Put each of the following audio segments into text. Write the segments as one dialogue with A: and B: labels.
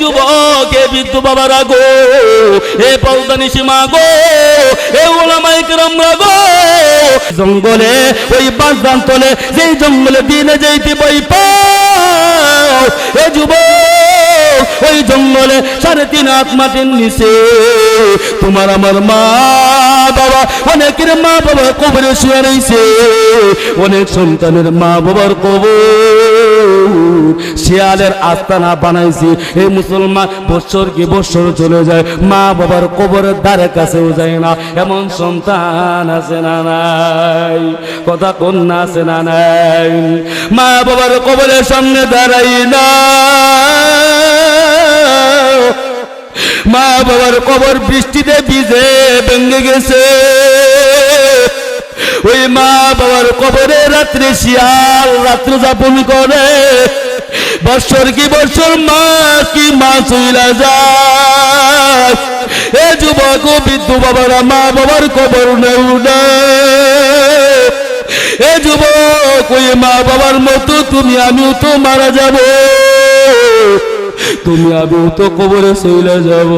A: যুবক এ বৃদ্ধ বাবারা গো এ পৌদানি সীমা গো এ ওলামাই কেরামরা জঙ্গলে, ওই বাঁশদান তলে যেই জঙ্গলে দিনে যেইতে বই পাও এ যুবক, ওই জঙ্গলে সাড়ে তিন হাত মাটির নিচে। তোমার আমার মা বাবা, অনেকের মা বাবা কবরে শুয়ে রয়েছে অনেক সন্তানের মা বাবার কবর শিয়ালের আস্তানা বানাইছি। এই মুসলমান বছর কি বছর চলে যায়, মা বাবার কবরের ধারে কাছেও যায় না। এমন সন্তান আছে না নাই? কথা কন্যা আছে না নাই? মা বাবার কবরের সামনে দাঁড়াই না। মা বাবার কবর বৃষ্টিতে ভিজে ভেঙে গেছে। ওই মা বাবার কবরে রাত্রে শিয়াল রাত্রে যাপন করে। বৎসর কি বৎসর মা কি মা এ যুবক ও বৃদ্ধ বাবারা, মা বাবার কবর নেউ না। এ যুবক ওই মা বাবার মতো, তুমি আমিও তো মারা যাব। তুমি আমিও তো কবরে চলে যাব।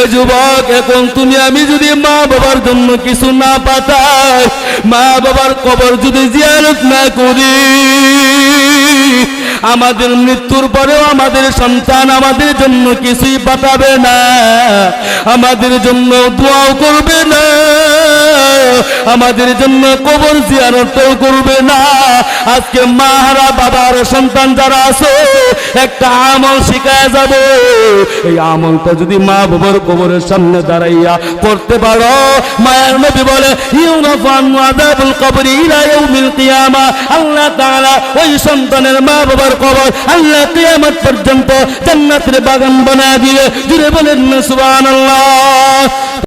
A: এ যুবক, এখন তুমি আমি যদি মা বাবার জন্য কিছু না পাতাই, মা বাবার কবর যদি জিয়ারত না করি আমাদের মৃত্যুর পরেও আমাদের সন্তান আমাদের জন্য কিছুই পাঠাবে না। আমাদের জন্য দোয়াও করবে না। আমাদের জন্য কবর জিয়ারতও করবে না। আজকে মাহারা বাবার সন্তান যারা আছে, একটা আমল শিখায় যাব। এই আমলটা যদি মা বাবার কবরের সামনে দাঁড়াইয়া করতে পারো, মায়ের নবী বলে কবরি কিয়ামা। আল্লাহ তাআলা ওই সন্তানের মা বাবার কবর আল্লাহ কিয়ামত পর্যন্ত জান্নাতের বাগান বানায় জুড়ে বলেন সুবহানাল্লাহ।